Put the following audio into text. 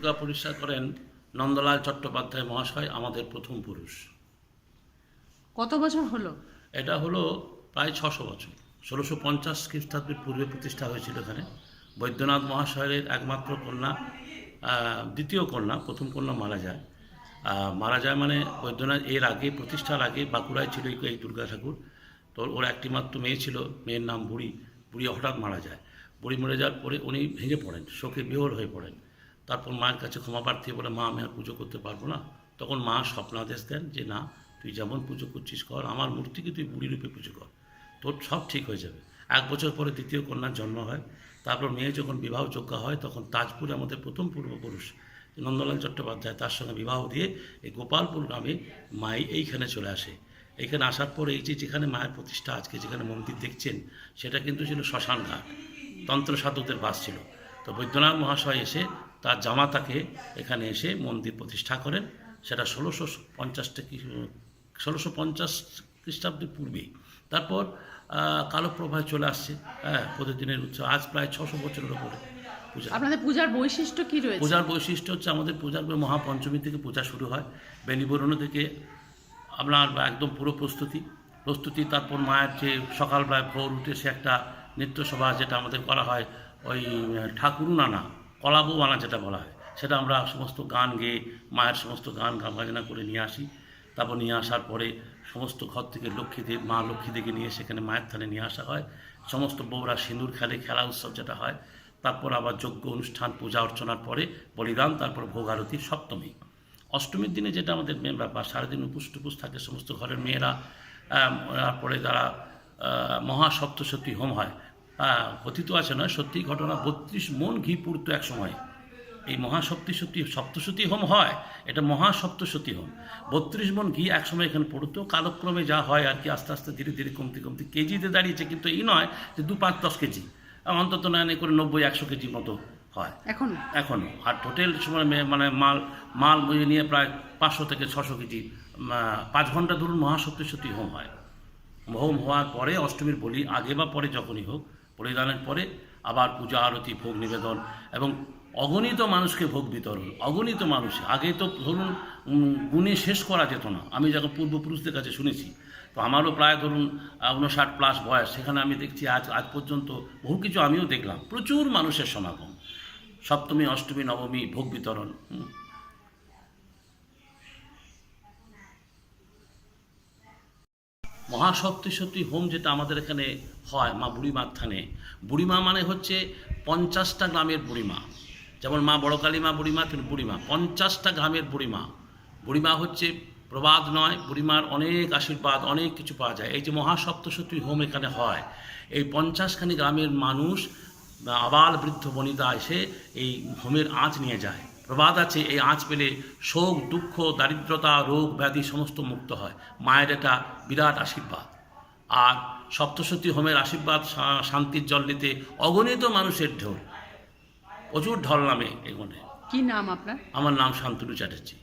দুর্গা প্রতিষ্ঠা করেন নন্দলাল চট্টোপাধ্যায় মহাশয় আমাদের প্রথম পুরুষ। কত বছর হলো? এটা হলো প্রায় ছশো বছর। ষোলোশো পঞ্চাশ খ্রিস্টাব্দের পূর্বে প্রতিষ্ঠা হয়েছিল এখানে। বৈদ্যনাথ মহাশয়ের একমাত্র কন্যা দ্বিতীয় কন্যা প্রথম কন্যা মারা যায়। মারা যায় মানে বৈদ্যনাথ এর আগে প্রতিষ্ঠার আগে বাঁকুড়ায় ছিল এই- দুর্গা ঠাকুর। তো ওর একটি মাত্র মেয়ে ছিল মেয়ের নাম বুড়ি। বুড়ি হঠাৎ মারা যায়। বুড়ি মরে যাওয়ার পরে উনি ভেঙে পড়েন শোকে বিহর হয়ে পড়েন। তারপর মায়ের কাছে ক্ষমা প্রার্থী বলে, মা, আমি আর পুজো করতে পারব না। তখন মা স্বপ্নাদেশ দেন যে, না, তুই যেমন পুজো করছিস কর, আমার মূর্তিকে তুই বুড়ি রূপে পুজো কর। তোর সব ঠিক হয়ে যাবে। এক বছর পরে দ্বিতীয় কন্যার জন্ম হয়। তারপর মেয়ে যখন বিবাহ বিবাহযোগ্য হয়, তখন তাজপুরে আমাদের প্রথম পূর্বপুরুষ নন্দলাল চট্টোপাধ্যায় তার সঙ্গে বিবাহ দিয়ে এই গোপালপুর গ্রামে মাই এইখানে চলে আসে। এইখানে আসার পরে এই যে, যেখানে মায়ের প্রতিষ্ঠা আজকে, যেখানে মন্দির দেখছেন, সেটা কিন্তু ছিল শ্মশান ঘাট তন্ত্র সাধকদের বাস ছিল। তো বৈদ্যনাথ মহাশয় এসে তার জামাতাকে এখানে এসে মন্দির প্রতিষ্ঠা করেন। সেটা ষোলোশো পঞ্চাশটা ষোলোশো পঞ্চাশ খ্রিস্টাব্দের পূর্বেই। তারপর আহ, চলে আসছে। হ্যাঁ প্রতিদিনের উৎসব। আজ প্রায় ছশো বছরের ওপরে পূজা। আপনাদের পূজার বৈশিষ্ট্য কী রয়েছে? পূজার বৈশিষ্ট্য হচ্ছে আমাদের পূজার মহাপঞ্চমী থেকে পূজা শুরু হয়। বেলিবরণ থেকে আপনার একদম পুরো প্রস্তুতি। প্রস্তুতি তারপর মায়ের যে সকালবেলায় ভোর উঠে সে একটা নৃত্যসভা যেটা আমাদের করা হয় ওই ঠাকুর নানা কলাবু বানা যেটা বলা হয়, সেটা আমরা সমস্ত গান গেয়ে, মায়ের সমস্ত গান গান বাজনা করে নিয়ে আসি। তারপর নিয়ে আসার পরে সমস্ত ঘর থেকে লক্ষ্মীদেব মা লক্ষ্মীদেরকে নিয়ে সেখানে মায়ের থানে নিয়ে আসা হয়। সমস্ত বউরা সিঁদুর খেলে, খেলা উৎসব যেটা হয়। তারপর আবার যজ্ঞ অনুষ্ঠান, পূজা অর্চনার পরে বলিদান, তারপর ভোগ আরতি, সপ্তমী। অষ্টমীর দিনে যেটা আমাদের মেন ব্যাপার, সারাদিন উপোস টুপুস থাকে সমস্ত ঘরের মেয়েরা তারপরে তারা মহাসপ্তশতী হোম হয় কথিত আছে নয় সত্যি ঘটনা বত্রিশ মন ঘি পুড়তো এক সময়। এই মহাসপ্তশতী সপ্তশতী হোম হয় এটা মহাসপ্তশতী হোম। বত্রিশ মন ঘি একসময় এখানে পড়তো কালক্রমে যা হয় আর কি আস্তে আস্তে ধীরে ধীরে কমতে কমতে কেজিতে দাঁড়িয়েছে কিন্তু এই নয় যে দু পাঁচ দশ কেজি। অন্তত নয় করে নব্বই একশো কেজি মতো হয়। এখন? এখনও আর টোটাল সময় মানে মাল মাল বইয়ে নিয়ে প্রায় পাঁচশো থেকে ছশো কেজি পাঁচ ঘণ্টা ধরুন মহাসপ্তশতী হোম হয়। হোম হওয়ার পরে অষ্টমীর বলি আগে বা পরে যখনই হোক বলিদানের পরে আবার পূজা আরতি, ভোগ নিবেদন এবং অগণিত মানুষকে ভোগ বিতরণ, অগণিত মানুষ। আগে তো ধরুন গুণে শেষ করা যেত না। আমি যখন পূর্বপুরুষদের কাছে শুনেছি, তো আমারও প্রায় ধরুন উনষাট প্লাস বয়স। সেখানে আমি দেখছি, আজ আজ পর্যন্ত বহু কিছু আমিও দেখলাম। প্রচুর মানুষের সমাগম। সপ্তমী, অষ্টমী, নবমী, ভোগ বিতরণ। হুম। সত্যি হোম যেটা আমাদের এখানে হয় মা বুড়িমার থানে। বুড়িমা মানে হচ্ছে পঞ্চাশটা গ্রামের বুড়িমা। যেমন মা বড়কালী, মা বুড়িমা তিনি বুড়িমা। পঞ্চাশটা গ্রামের বুড়িমা। বুড়িমা হচ্ছে প্রবাদ নয়, বুড়িমার অনেক আশীর্বাদ, অনেক কিছু পাওয়া যায়। এই যে মহাসপ্তশতী হোম এখানে হয়। এই পঞ্চাশখানি গ্রামের মানুষ আবাল বৃদ্ধ বনিতা এসে এই হোমের আঁচ নিয়ে যায়। প্রবাদ আছে, এই আঁচ পেলে শোক, দুঃখ, দারিদ্রতা, রোগ ব্যাধি সমস্ত মুক্ত হয়। মায়ের এটা বিরাট আশীর্বাদ। আর সপ্তশতী হোমের আশীর্বাদ শান্তির জল নিতে অগণিত মানুষের ঢোল প্রচুর ঢল নামে এগোনে কি নাম আপনার? আমার নাম শান্তনু চ্যাটার্জি।